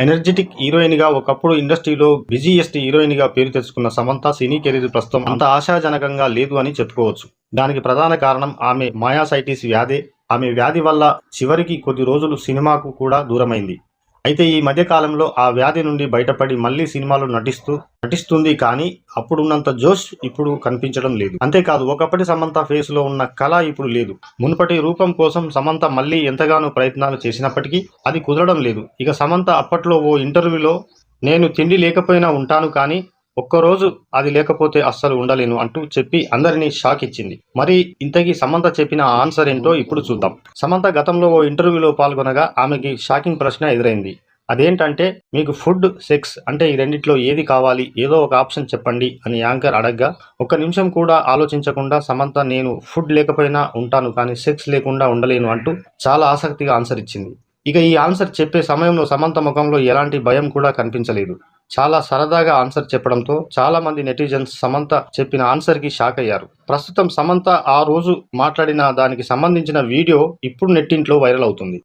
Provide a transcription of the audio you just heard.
Energetic హీరోయిన్గా ఒకప్పుడు ఇండస్ట్రీలో బిజీయెస్ట్ హీరోయిన్గా పేరు తెచ్చుకున్న సమంత సినీ కెరీర్ ప్రస్తుతం అంత ఆశాజనకంగా లేదు అని చెప్పుకోవచ్చు. దానికి ప్రధాన కారణం ఆమె మాయాసైటిస్ వ్యాధి. ఆమె వ్యాధి వల్ల చివరికి కొద్ది రోజులు సినిమాకు కూడా దూరమైంది. అయితే ఈ మధ్యకాలంలో ఆ వ్యాధి నుండి బయటపడి మళ్ళీ సినిమాలో నటిస్తూ నటిస్తుంది కానీ అప్పుడున్నంత జోష్ ఇప్పుడు కనిపించడం లేదు. అంతేకాదు ఒకప్పటి సమంత ఫేస్లో ఉన్న కళ ఇప్పుడు లేదు. మునుపటి రూపం కోసం సమంత మళ్ళీ ఎంతగానో ప్రయత్నాలు చేసినప్పటికీ అది కుదరడం లేదు. ఇక సమంత అప్పట్లో ఓ ఇంటర్వ్యూలో నేను తిండి లేకపోయినా ఉంటాను కానీ ఒక్కరోజు అది లేకపోతే అస్సలు ఉండలేను అంటూ చెప్పి అందరినీ షాక్ ఇచ్చింది. మరి ఇంతకీ సమంత చెప్పిన ఆన్సర్ ఏంటో ఇప్పుడు చూద్దాం. సమంత గతంలో ఓ ఇంటర్వ్యూలో పాల్గొనగా ఆమెకి షాకింగ్ ప్రశ్న ఎదురైంది. అదేంటంటే మీకు ఫుడ్ సెక్స్ అంటే ఈ రెండిట్లో ఏది కావాలి? ఏదో ఒక ఆప్షన్ చెప్పండి అని యాంకర్ అడగ్గా ఒక్క నిమిషం కూడా ఆలోచించకుండా సమంత నేను ఫుడ్ లేకపోయినా ఉంటాను కానీ సెక్స్ లేకుండా ఉండలేను అంటూ చాలా ఆసక్తిగా ఆన్సర్ ఇచ్చింది. ఇక ఈ ఆన్సర్ చెప్పే సమయంలో సమంత ముఖంలో ఎలాంటి భయం కూడా కనిపించలేదు. చాలా సరదాగా ఆన్సర్ చెప్పడంతో చాలా మంది నెటిజన్స్ సమంత చెప్పిన ఆన్సర్కి షాక్ అయ్యారు. ప్రస్తుతం సమంత ఆ రోజు మాట్లాడిన దానికి సంబంధించిన వీడియో ఇప్పుడు నెట్టింట్లో వైరల్ అవుతుంది.